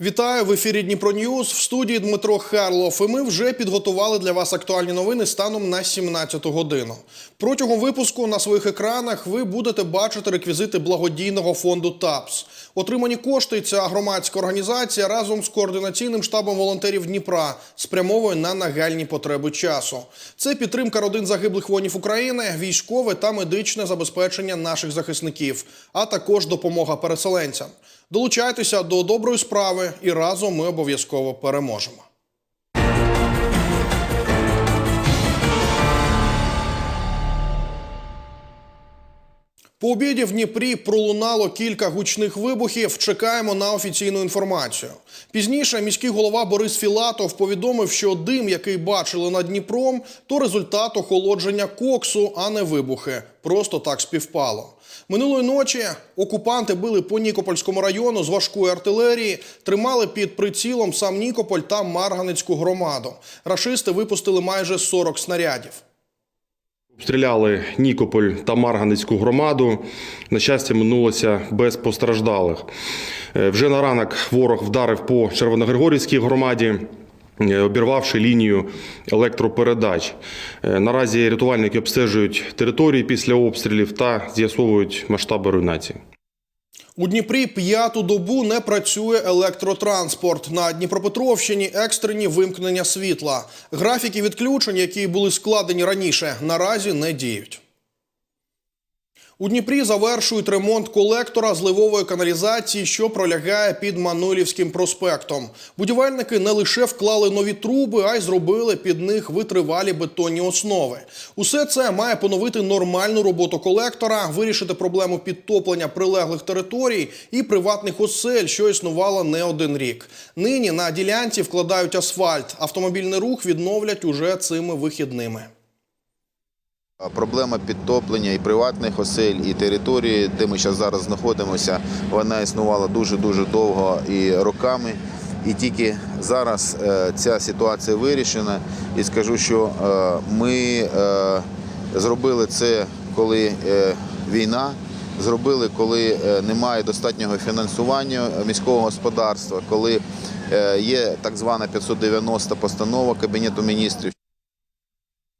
Вітаю в ефірі Дніпро Ньюз. В студії Дмитро Харлов. І ми вже підготували для вас актуальні новини станом на 17 годину. Протягом випуску на своїх екранах ви будете бачити реквізити благодійного фонду ТАПС. Отримані кошти ця громадська організація разом з координаційним штабом волонтерів Дніпра спрямовує на нагальні потреби часу. Це підтримка родин загиблих воїнів України, військове та медичне забезпечення наших захисників, а також допомога переселенцям. Долучайтеся до доброї справи, і разом ми обов'язково переможемо. По обіді в Дніпрі пролунало кілька гучних вибухів. Чекаємо на офіційну інформацію. Пізніше міський голова Борис Філатов повідомив, що дим, який бачили над Дніпром, то результат охолодження коксу, а не вибухи. Просто так співпало. Минулої ночі окупанти били по Нікопольському району з важкої артилерії, тримали під прицілом сам Нікополь та Марганецьку громаду. Рашисти випустили майже 40 снарядів. Обстріляли Нікополь та Марганецьку громаду. На щастя, минулося без постраждалих. Е, Вже на ранок ворог вдарив по Червоногригорівській громаді, е, обірвавши лінію електропередач. Е, Наразі рятувальники обстежують території після обстрілів та з'ясовують масштаби руйнації. У Дніпрі п'яту добу не працює електротранспорт. На Дніпропетровщині екстрені вимкнення світла. Графіки відключень, які були складені раніше, наразі не діють. У Дніпрі завершують ремонт колектора зливової каналізації, що пролягає під Мануйлівським проспектом. Будівельники не лише вклали нові труби, а й зробили під них витривалі бетонні основи. Усе це має поновити нормальну роботу колектора, вирішити проблему підтоплення прилеглих територій і приватних осель, що існувало не один рік. Нині на ділянці вкладають асфальт. Автомобільний рух відновлять уже цими вихідними. Проблема підтоплення і приватних осель, і території, де ми зараз знаходимося, вона існувала дуже-дуже довго і роками. І тільки зараз е, ця ситуація вирішена. І скажу, що е, ми е, зробили це, коли війна, зробили, коли немає достатнього фінансування міського господарства, коли є так звана 590 постанова Кабінету міністрів.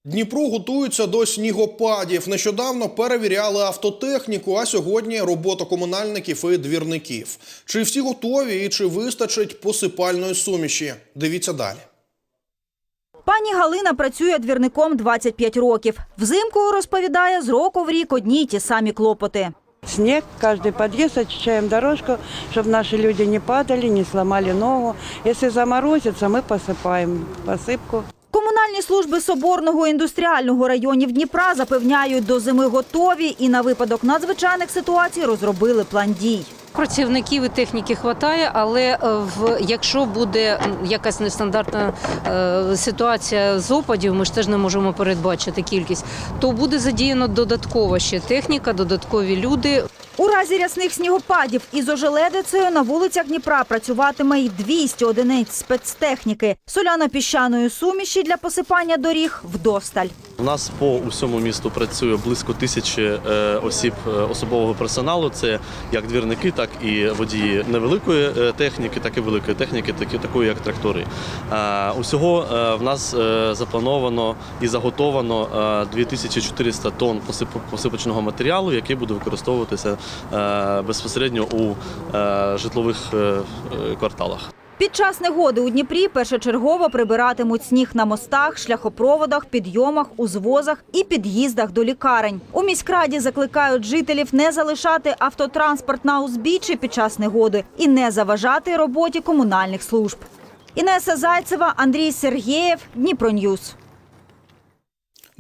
Дніпро готується до снігопадів. Нещодавно перевіряли автотехніку, а сьогодні робота комунальників і двірників. Чи всі готові і чи вистачить посипальної суміші? Дивіться далі. Пані Галина працює двірником 25 років. Взимку розповідає, з року в рік одні й ті самі клопоти. Снег, каждый подъезд очищаем дорожку, чтобы наши люди не падали, не сломали ногу. Если заморозится, мы посыпаем посыпку. Комунальні служби Соборного індустріального районів Дніпра запевняють, до зими готові і на випадок надзвичайних ситуацій розробили план дій. Працівників і техніки вистачає, але е, в якщо буде якась нестандартна е, ситуація з опадів, ми ж теж не можемо передбачити кількість, то буде задіяно додатково ще техніка, додаткові люди. У разі рясних снігопадів із ожеледицею на вулицях Дніпра працюватиме й 200 одиниць спецтехніки, соляно-піщаної суміші для посипання доріг вдосталь. У нас по усьому місту працює близько тисячі е, осіб е, особового персоналу. Це як двірники, так і водії невеликої е, техніки, так і великої техніки, такі такої як трактори. Усього в нас заплановано і заготовано е, 2400 тонн посип- посипочного матеріалу, який буде використовуватися безпосередньо у е, житлових е, е, кварталах. Під час негоди у Дніпрі першочергово прибиратимуть сніг на мостах, шляхопроводах, підйомах, узвозах і під'їздах до лікарень. У міськраді закликають жителів не залишати автотранспорт на узбіччі під час негоди і не заважати роботі комунальних служб. Інеса Зайцева, Андрій Сергєєв, Дніпроньюз.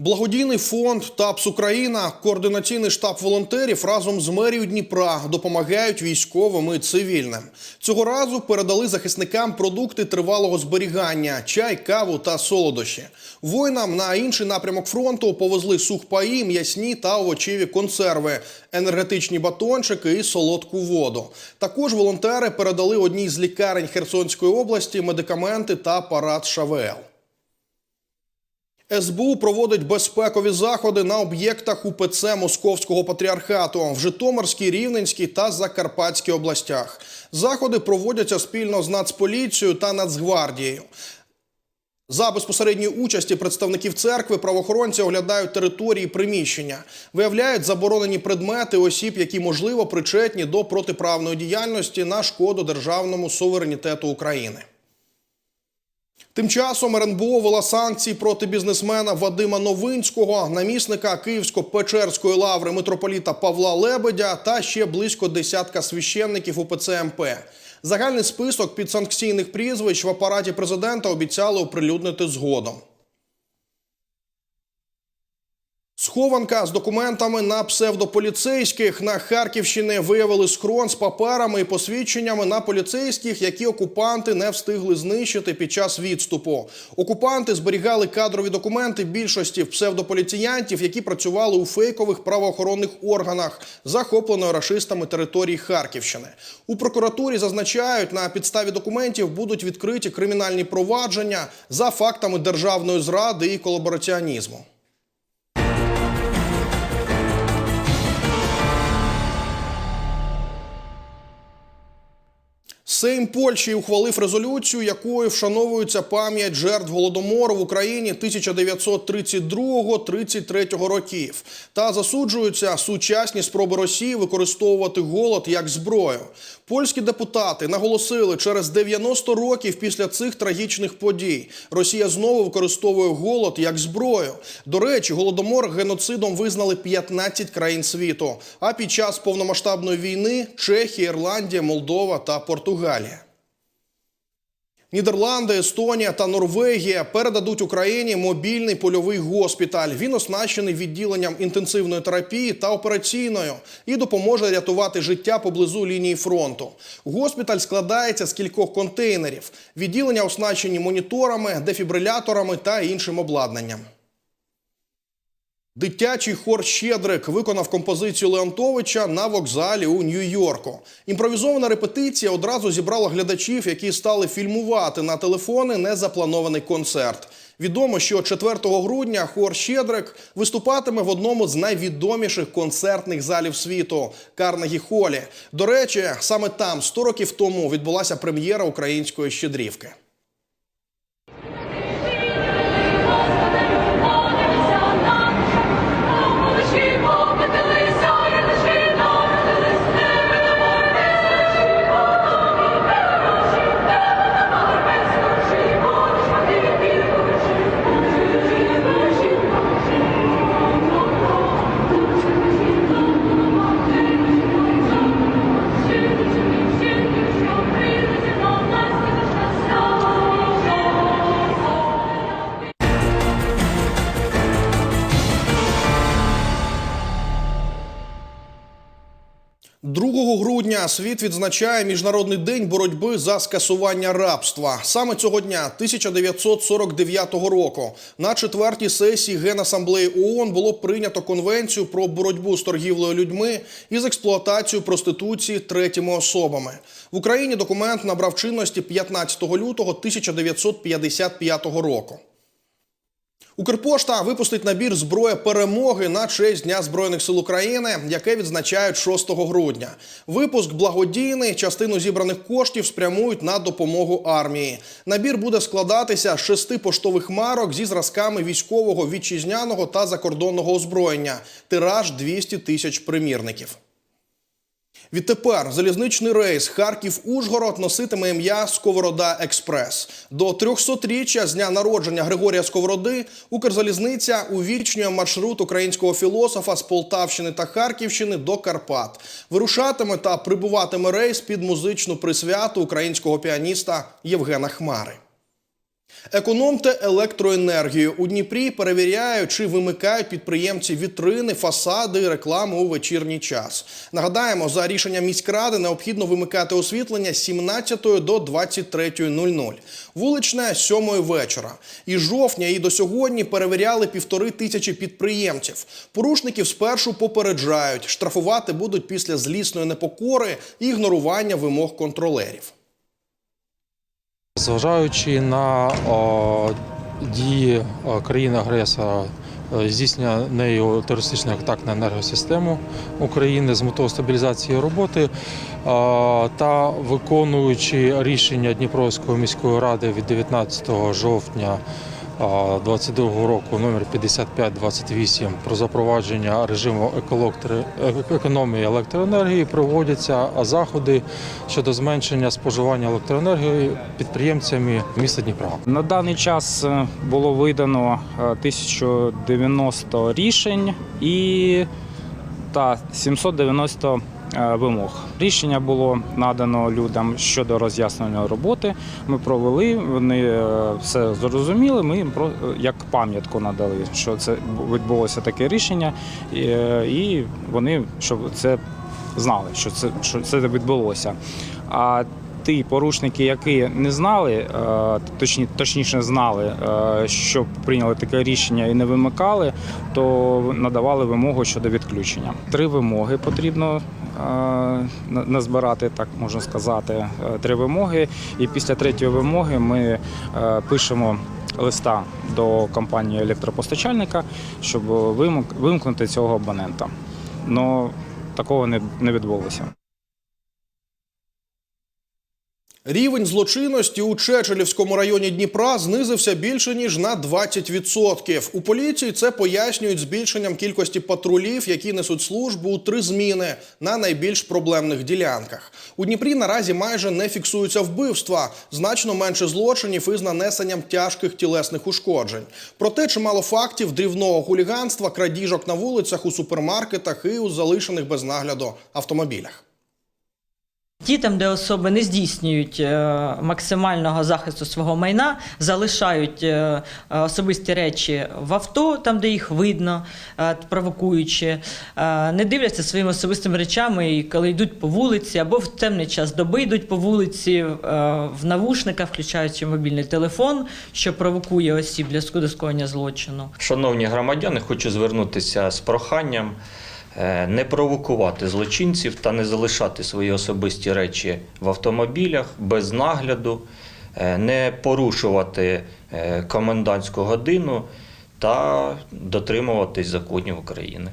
Благодійний фонд ТАПС Україна, координаційний штаб волонтерів разом з мерією Дніпра допомагають військовим і цивільним. Цього разу передали захисникам продукти тривалого зберігання, чай, каву та солодощі. Воїнам на інший напрямок фронту повезли сухпаї, м'ясні та овочеві консерви, енергетичні батончики і солодку воду. Також волонтери передали одній з лікарень Херсонської області медикаменти та апарат ШВЛ. СБУ проводить безпекові заходи на об'єктах УПЦ Московського патріархату в Житомирській, Рівненській та Закарпатській областях. Заходи проводяться спільно з Нацполіцією та Нацгвардією. За безпосередньої участі представників церкви правоохоронці оглядають території приміщення, виявляють заборонені предмети осіб, які можливо причетні до протиправної діяльності на шкоду державному суверенітету України. Тим часом РНБО вела санкції проти бізнесмена Вадима Новинського, намісника Київсько-Печерської лаври митрополіта Павла Лебедя та ще близько десятка священників УПЦ МП. Загальний список підсанкційних прізвищ в апараті президента обіцяли оприлюднити згодом. Схованка з документами на псевдополіцейських на Харківщині виявили схрон з паперами і посвідченнями на поліцейських, які окупанти не встигли знищити під час відступу. Окупанти зберігали кадрові документи більшості псевдополіціянтів, які працювали у фейкових правоохоронних органах, захопленої рашистами території Харківщини. У прокуратурі зазначають, на підставі документів будуть відкриті кримінальні провадження за фактами державної зради і колабораціонізму. Сейм Польщі ухвалив резолюцію, якою вшановується пам'ять жертв голодомору в Україні 1932-33 років, та засуджуються сучасні спроби Росії використовувати голод як зброю. Польські депутати наголосили, через 90 років після цих трагічних подій Росія знову використовує голод як зброю. До речі, голодомор геноцидом визнали 15 країн світу. А під час повномасштабної війни Чехія, Ірландія, Молдова та Португалія. Нідерланди, Естонія та Норвегія передадуть Україні мобільний польовий госпіталь. Він оснащений відділенням інтенсивної терапії та операційною і допоможе рятувати життя поблизу лінії фронту. Госпіталь складається з кількох контейнерів. Відділення оснащені моніторами, дефібриляторами та іншим обладнанням. Дитячий хор Щедрик виконав композицію Леонтовича на вокзалі у Нью-Йорку. Імпровізована репетиція одразу зібрала глядачів, які стали фільмувати на телефони незапланований концерт. Відомо, що 4 грудня хор Щедрик виступатиме в одному з найвідоміших концертних залів світу Карнегі Холі. До речі, саме там 100 років тому відбулася прем'єра української щедрівки. Світ відзначає Міжнародний день боротьби за скасування рабства. Саме цього дня, 1949 року, на четвертій сесії Генасамблеї ООН було прийнято конвенцію про боротьбу з торгівлею людьми і з експлуатацією проституції третіми особами. В Україні документ набрав чинності 15 лютого 1955 року. Укрпошта випустить набір зброя перемоги на честь Дня Збройних сил України, яке відзначають 6 грудня. Випуск благодійний. Частину зібраних коштів спрямують на допомогу армії. Набір буде складатися з шести поштових марок зі зразками військового, вітчизняного та закордонного озброєння. Тираж 200 тисяч примірників. Відтепер залізничний рейс Харків-Ужгород носитиме ім'я Сковорода Експрес. До 300-річчя з дня народження Григорія Сковороди Укрзалізниця увічнює маршрут українського філософа з Полтавщини та Харківщини до Карпат. Вирушатиме та прибуватиме рейс під музичну присвяту українського піаніста Євгена Хмари. Економте електроенергію. У Дніпрі перевіряють, чи вимикають підприємці вітрини, фасади, рекламу у вечірній час. Нагадаємо, за рішенням міськради необхідно вимикати освітлення з 17 до 23.00. Вуличне з 7 вечора. І жовтня і до сьогодні перевіряли півтори тисячі підприємців. Порушників спершу попереджають, штрафувати будуть після злісної непокори і ігнорування вимог контролерів. Зважаючи на дії країни-агресора здійснення нею терористичних атак на енергосистему України з метою стабілізації роботи та виконуючи рішення Дніпровської міської ради від 19 жовтня 22 року номер 5528 про запровадження режиму е- економії електроенергії проводяться заходи щодо зменшення споживання електроенергії підприємцями міста Дніпра. На даний час е, було видано е, 1090 рішень і та 790 е, вимог. Рішення було надано людям щодо роз'яснення роботи. Ми провели, вони е, все зрозуміли. Ми їм про як пам'ятку надали, що це відбулося таке рішення, і, е, вони щоб це знали, що це що це відбулося. А ті порушники, які не знали, е, точні, точніше знали, е, що прийняли таке рішення і не вимикали, то надавали вимогу щодо відключення. Три вимоги потрібно е, назбирати, так можна сказати. Е, Три вимоги. І після третьої вимоги ми е, пишемо листа до компанії електропостачальника, щоб вимкнути цього абонента. Но такого не відбулося. Рівень злочинності у Чечелівському районі Дніпра знизився більше ніж на 20%. У поліції це пояснюють збільшенням кількості патрулів, які несуть службу у три зміни на найбільш проблемних ділянках. У Дніпрі наразі майже не фіксуються вбивства, значно менше злочинів із нанесенням тяжких тілесних ушкоджень. Проте чимало фактів дрібного хуліганства, крадіжок на вулицях, у супермаркетах і у залишених без нагляду автомобілях. Ті там, де особи не здійснюють е, максимального захисту свого майна, залишають е, особисті речі в авто, там де їх видно, е, провокуючи, не дивляться своїми особистими речами, і коли йдуть по вулиці або в темний час доби йдуть по вулиці в навушниках, включаючи мобільний телефон, що провокує осіб для скоєння злочину. Шановні громадяни, хочу звернутися з проханням не провокувати злочинців та не залишати свої особисті речі в автомобілях без нагляду, е, не порушувати е, комендантську годину та дотримуватись законів України.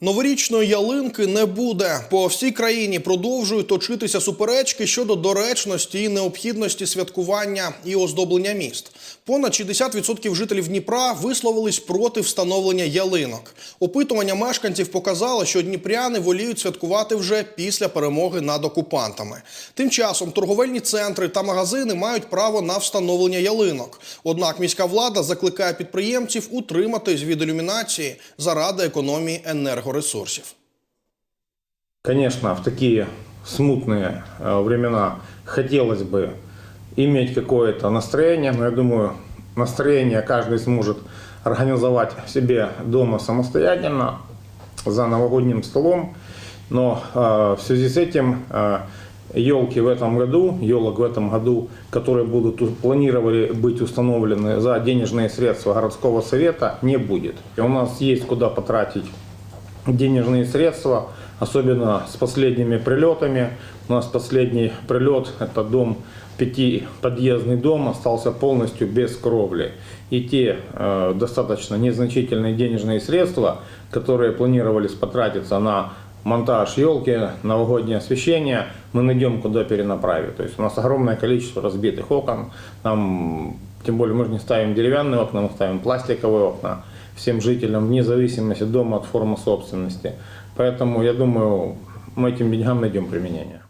Новорічної ялинки не буде. По всій країні продовжують точитися суперечки щодо доречності і необхідності святкування і оздоблення міст. Понад 60% жителів Дніпра висловились проти встановлення ялинок. Опитування мешканців показало, що дніпряни воліють святкувати вже після перемоги над окупантами. Тим часом торговельні центри та магазини мають право на встановлення ялинок. Однак міська влада закликає підприємців утриматись від ілюмінації заради економії енергоресурсів. Конечно, в такие смутные э, времена хотелось бы иметь какое-то настроение, но я думаю, настроение каждый сможет организовать себе дома самостоятельно за новогодним столом. Но э, в связи с этим елки в этом году, елок в этом году, которые будут планировали быть установлены за денежные средства городского совета, не будет. И у нас есть куда потратить денежные средства, особенно с последними прилетами. У нас последний прилет, это дом, пятиподъездный дом, остался полностью без кровли. И те э, достаточно незначительные денежные средства, которые планировались потратиться на монтаж елки, новогоднее освещение, мы найдем куда перенаправить. То есть у нас огромное количество разбитых окон, нам, тем более мы же не ставим деревянные окна, мы ставим пластиковые окна всем жителям, вне зависимости дома от формы собственности. Поэтому, я думаю, мы этим деньгам найдем применение.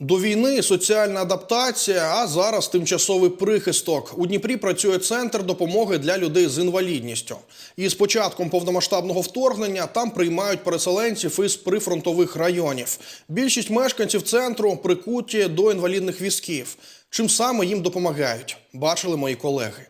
До війни соціальна адаптація, а зараз тимчасовий прихисток. У Дніпрі працює центр допомоги для людей з інвалідністю. І з початком повномасштабного вторгнення там приймають переселенців із прифронтових районів. Більшість мешканців центру прикуті до інвалідних візків. Чим саме їм допомагають, бачили мої колеги.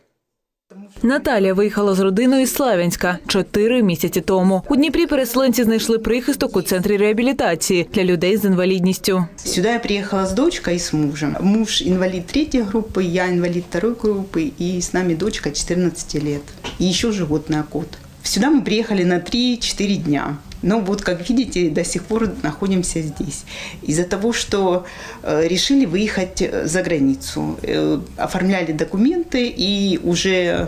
Наталія виїхала з родиною з Славянська чотири місяці тому. У Дніпрі переселенці знайшли прихисток у центрі реабілітації для людей з інвалідністю. Сюда я приехала с дочкой и с мужем. Муж инвалид третьей группы, я инвалид второй группы, и с нами дочка 14 лет. И еще животное кот. Сюда мы приехали на 3-4 дня. Но вот, как видите, до сих пор находимся здесь. Из-за того, что э, решили выехать э, за границу. Э, оформляли документы и уже э,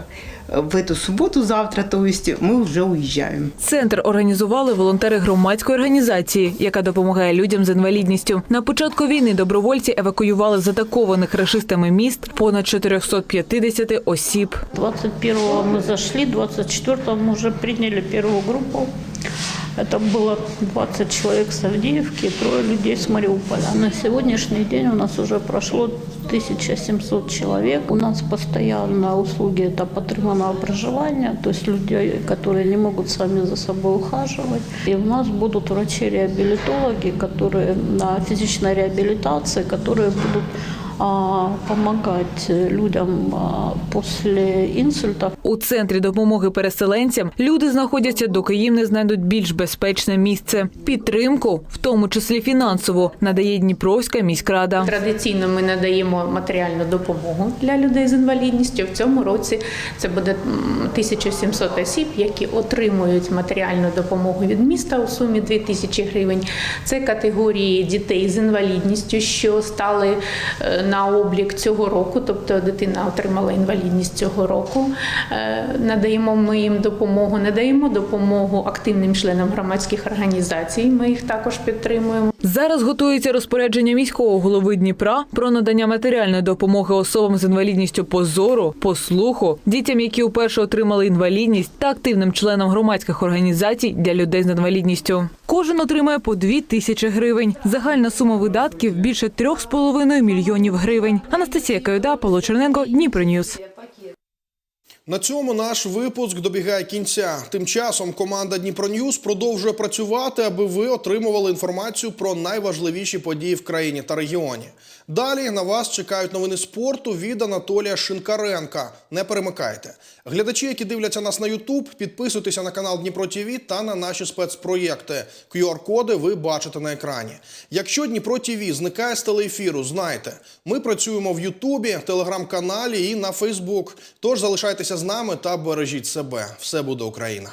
в эту субботу, завтра, то есть мы уже уезжаем. Центр організували волонтери громадської організації, яка допомагає людям з інвалідністю. На початку війни добровольці евакуювали з атакованих рашистами міст понад 450 осіб. 21-го мы зашли, 24-го мы уже приняли первую группу. Это было 20 человек с Авдеевки и трое людей с Мариуполя. На сегодняшний день у нас уже прошло 1700 человек. У нас постоянно услуги это подтриманного проживания, то есть людей, которые не могут сами за собой ухаживать. И у нас будут врачи-реабилитологи, которые на физической реабилитации, которые будут а, помогать людям а, после инсультов. У центрі допомоги переселенцям люди знаходяться, доки їм не знайдуть більш безпечне місце. Підтримку, в тому числі фінансову, надає Дніпровська міськрада. Традиційно ми надаємо матеріальну допомогу для людей з інвалідністю. В цьому році це буде м, 1700 осіб, які отримують матеріальну допомогу від міста у сумі 2000 гривень. Це категорії дітей з інвалідністю, що стали е, на облік цього року, тобто дитина отримала інвалідність цього року. Е, Надаємо ми їм допомогу, надаємо допомогу активним членам громадських організацій. Ми їх також підтримуємо. Зараз готується розпорядження міського голови Дніпра про надання матеріальної допомоги особам з інвалідністю по зору, по слуху, дітям, які вперше отримали інвалідність, та активним членам громадських організацій для людей з інвалідністю. Кожен отримає по дві тисячі гривень. Загальна сума видатків більше трьох з половиною мільйонів гривень. Анастасія Каюда, Павло Черненко, Дніпроньюз. На цьому наш випуск добігає кінця. Тим часом команда Дніпро Ньюс продовжує працювати, аби ви отримували інформацію про найважливіші події в країні та регіоні. Далі на вас чекають новини спорту від Анатолія Шинкаренка. Не перемикайте. Глядачі, які дивляться нас на Ютуб, підписуйтеся на канал Дніпро ТВ та на наші спецпроєкти. QR-коди ви бачите на екрані. Якщо Дніпро ТВ зникає з телеефіру, знайте, ми працюємо в Ютубі, телеграм-каналі і на Фейсбук. Тож залишайтеся з нами та бережіть себе. Все буде Україна.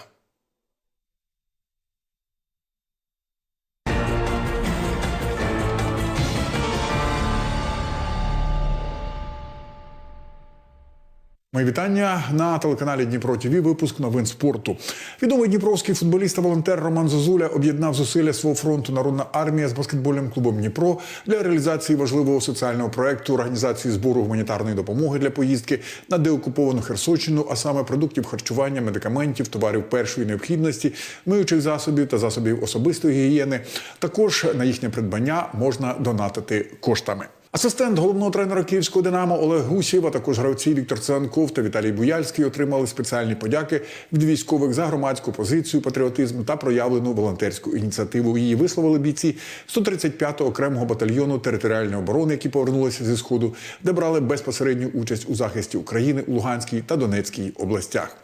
Мої вітання на телеканалі Дніпро ТВ. Випуск новин спорту. Відомий дніпровський футболіст та волонтер Роман Зозуля об'єднав зусилля свого фронту Народна армія з баскетбольним клубом Дніпро для реалізації важливого соціального проекту організації збору гуманітарної допомоги для поїздки на деокуповану Херсонщину, а саме продуктів харчування, медикаментів, товарів першої необхідності, миючих засобів та засобів особистої гігієни. Також на їхнє придбання можна донатити коштами. Асистент головного тренера київського Динамо Олег Гусєв, а також гравці Віктор Циганков та Віталій Буяльський отримали спеціальні подяки від військових за громадську позицію, патріотизм та проявлену волонтерську ініціативу. Її висловили бійці 135-го окремого батальйону територіальної оборони, які повернулися зі сходу, де брали безпосередню участь у захисті України у Луганській та Донецькій областях.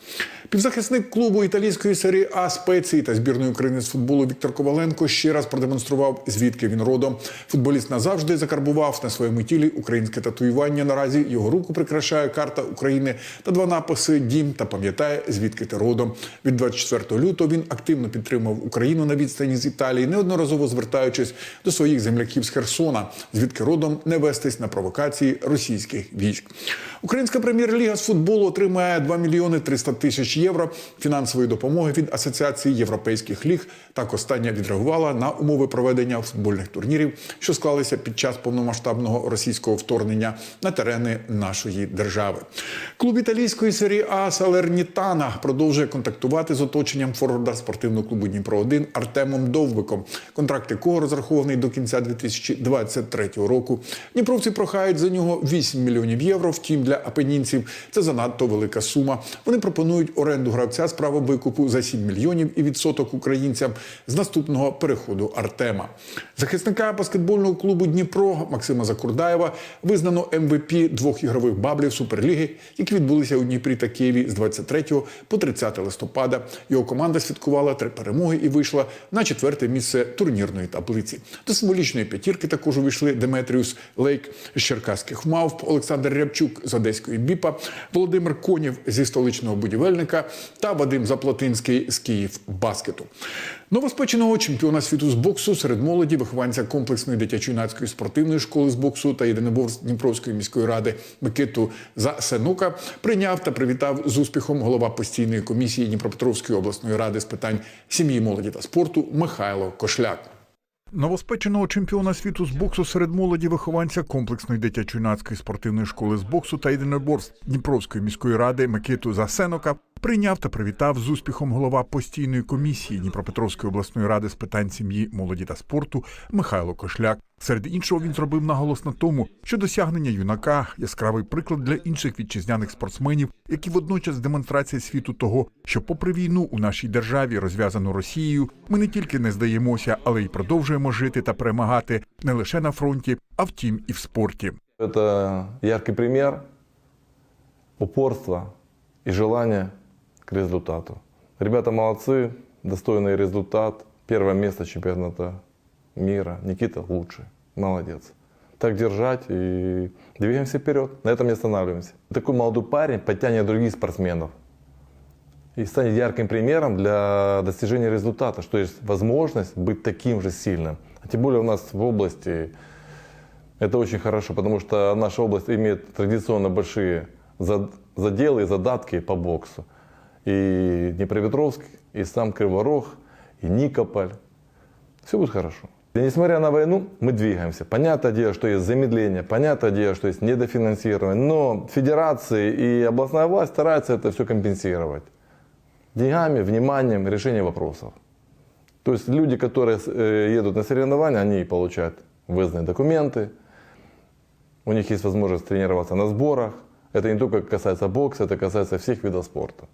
Півзахисник клубу італійської серії А спеції та збірної України з футболу Віктор Коваленко ще раз продемонстрував, звідки він родом. Футболіст назавжди закарбував на своєму тілі українське татуювання. Наразі його руку прикрашає карта України та два написи Дім та пам'ятає, звідки ти родом. Від 24 лютого він активно підтримав Україну на відстані з Італії, неодноразово звертаючись до своїх земляків з Херсона, звідки родом не вестись на провокації російських військ. Українська прем'єр-ліга з футболу отримає 2 мільйони 300 тисяч євро фінансової допомоги від Асоціації європейських ліг. Так остання відреагувала на умови проведення футбольних турнірів, що склалися під час повномасштабного російського вторгнення на терени нашої держави. Клуб італійської серії А Салернітана продовжує контактувати з оточенням форварда спортивного клубу Дніпро 1 Артемом Довбиком, контракт якого розрахований до кінця 2023 року. Дніпровці прохають за нього 8 мільйонів євро. Втім, для апенінців це занадто велика сума. Вони пропонують оренду гравця з правом викупу за 7 мільйонів і відсоток українцям з наступного переходу Артема. Захисника баскетбольного клубу Дніпро Максима Закова Курдаєва визнано МВП двох ігрових баблів Суперліги, які відбулися у Дніпрі та Києві з 23 по 30 листопада. Його команда святкувала три перемоги і вийшла на четверте місце турнірної таблиці. До символічної п'ятірки також увійшли Деметріус Лейк з Черкаських мавп, Олександр Рябчук з Одеської Біпа, Володимир Конєв зі столичного будівельника та Вадим Заплатинський з Київ баскету. Новоспеченого чемпіона світу з боксу серед молоді, вихованця комплексної дитячо-юнацької спортивної школи з боксу та єдиноборств Дніпровської міської ради Микиту Засенука прийняв та привітав з успіхом голова постійної комісії Дніпропетровської обласної ради з питань сім'ї, молоді та спорту Михайло Кошляк. Новоспеченого чемпіона світу з боксу серед молоді вихованця комплексної дитячо-юнацької спортивної школи з боксу та єдиноборств Дніпровської міської ради Микиту Засенока прийняв та привітав з успіхом голова постійної комісії Дніпропетровської обласної ради з питань сім'ї, молоді та спорту Михайло Кошляк. Серед іншого він зробив наголос на тому, що досягнення юнака яскравий приклад для інших вітчизняних спортсменів, які водночас демонстрація світу того, що, попри війну у нашій державі, розв'язану Росією, ми не тільки не здаємося, але й продовжуємо жити та перемагати не лише на фронті, а втім і в спорті. Это яркий пример упорства и желания к результату. Ребята молодцы, достойный результат. Первое место чемпионата мира. Никита лучший. Молодец. Так держать и двигаемся вперед. На этом не останавливаемся. Такой молодой парень подтянет других спортсменов. И станет ярким примером для достижения результата, что есть возможность быть таким же сильным. А тем более у нас в области это очень хорошо, потому что наша область имеет традиционно большие зад- заделы и задатки по боксу. И Днепропетровск, и сам Криворог, и Никополь. Все будет хорошо. И несмотря на войну, мы двигаемся. Понятное дело, что есть замедление, понятное дело, что есть недофинансирование, но федерации и областная власть стараются это все компенсировать. Деньгами, вниманием, решением вопросов. То есть люди, которые э, едут на соревнования, они получают выездные документы, у них есть возможность тренироваться на сборах. Это не только касается бокса, это касается всех видов спорта.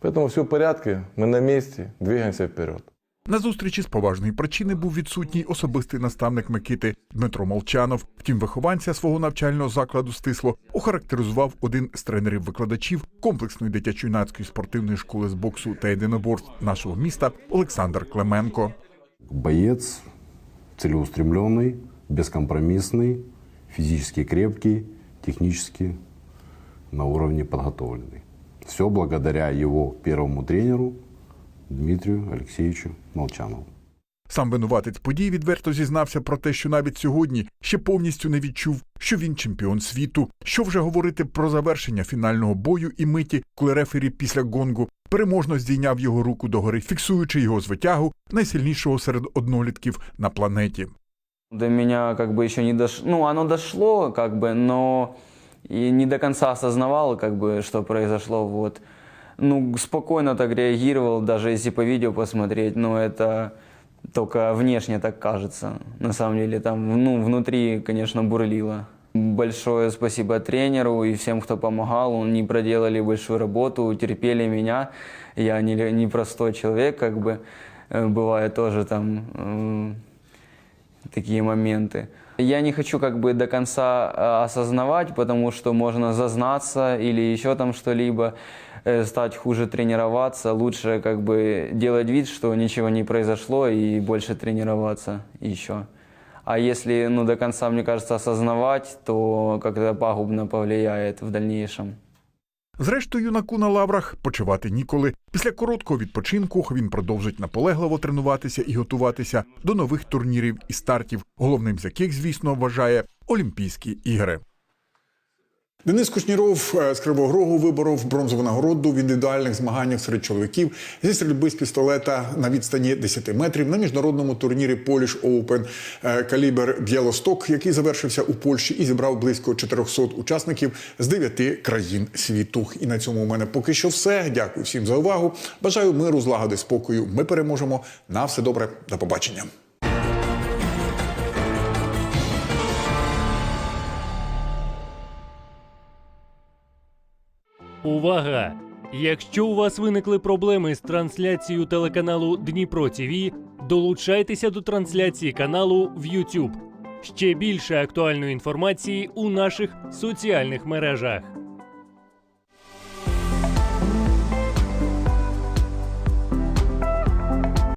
Поэтому все в порядке, мы на месте, двигаемся вперед. На зустрічі з поважної причини був відсутній особистий наставник Микити Дмитро Молчанов. Втім, вихованця свого навчального закладу стисло охарактеризував один з тренерів-викладачів комплексної дитячо-юнацької спортивної школи з боксу та єдиноборств нашого міста Олександр Клименко. Боец целеустремленный, бескомпромиссный, физически крепкий, технически на уровне подготовленный. Все благодаря его первому тренеру Дмитрию Алексеевичу Молчанову. Сам винуватець подій відверто зізнався про те, що навіть сьогодні ще повністю не відчув, що він чемпіон світу. Що вже говорити про завершення фінального бою і миті, коли рефері після гонгу переможно здійняв його руку догори, фіксуючи його звитягу найсильнішого серед однолітків на планеті. До меня как бы еще не дошло, ну оно дошло как бы, но и не до конца осознавал как бы, что произошло, вот. Ну, спокойно так реагировал, даже если по видео посмотреть, но это только внешне так кажется. На самом деле там, ну, внутри, конечно, бурлило. Большое спасибо тренеру и всем, кто помогал. Они проделали большую работу, терпели меня. Я не, не простой человек, как бы. Э, Бывает тоже там э, такие моменты. Я не хочу как бы до конца э, осознавать, потому что можно зазнаться или еще там что-либо, э, стать хуже тренироваться. Лучше как бы делать вид, что ничего не произошло и больше тренироваться еще. А если ну, до конца, мне кажется, осознавать, то как-то пагубно повлияет в дальнейшем. Зрештою, юнаку на лаврах почувати ніколи. Після короткого відпочинку він продовжить наполегливо тренуватися і готуватися до нових турнірів і стартів, головним з яких, звісно, вважає Олімпійські ігри. Денис Кушніров е, з Кривого Рогу виборов бронзову нагороду в індивідуальних змаганнях серед чоловіків зі стрільби з пістолета на відстані 10 метрів на міжнародному турнірі Polish Open е, калібр Б'єлосток, який завершився у Польщі і зібрав близько 400 учасників з 9 країн світу. І на цьому у мене поки що все. Дякую всім за увагу. Бажаю миру, злагоди, спокою. Ми переможемо. На все добре. До побачення. Увага! Якщо у вас виникли проблеми з трансляцією телеканалу Дніпро ТІВІ, долучайтеся до трансляції каналу в YouTube. Ще більше актуальної інформації у наших соціальних мережах.